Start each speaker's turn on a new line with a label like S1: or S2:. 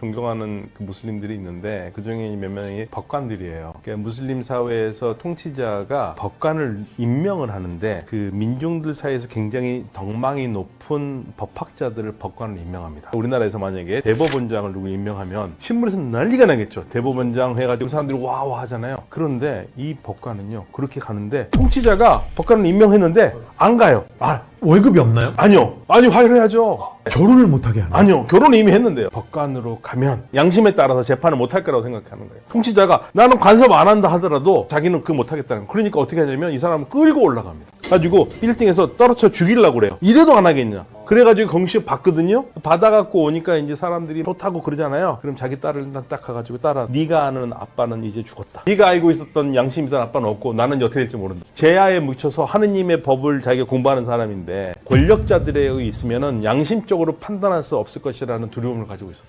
S1: 존경하는 그 무슬림들이 있는데 그 중에 몇 명이 법관들이에요. 그러니까 무슬림 사회에서 통치자가 법관을 임명을 하는데 그 민중들 사이에서 굉장히 덕망이 높은 법학자들을 법관을 임명합니다. 우리나라에서 만약에 대법원장을 누구 임명하면 신문에서 난리가 나겠죠. 대법원장 해가지고 사람들이 와와 하잖아요. 그런데 이 법관은요 그렇게 가는데 통치자가 법관을 임명했는데 안 가요.
S2: 아 월급이 없나요?
S1: 아니요. 아니 화해해야죠.
S2: 결혼을 못하게 하나요?
S1: 아니요. 결혼을 이미 했는데요. 법관으로 가면 양심에 따라서 재판을 못 할 거라고 생각하는 거예요. 통치자가 나는 간섭 안 한다 하더라도 자기는 그 못 하겠다는 거예요. 그러니까 어떻게 하냐면 이 사람을 끌고 올라갑니다. 가지고 1등에서 떨어져 죽이려고 그래요. 이래도 안 하겠냐. 그래가지고 공시업 받거든요. 받아갖고 오니까 이제 사람들이 좋다고 그러잖아요. 그럼 자기 딸을 일단 딱 가가지고 딸아, 네가 아는 아빠는 이제 죽었다. 네가 알고 있었던 양심 있던 아빠는 없고 나는 어떻게 될지 모른다. 제야에 묻혀서 하느님의 법을 자기가 공부하는 사람인데 권력자들에 있으면은 양심적으로 판단할 수 없을 것이라는 두려움을 가지고 있었어.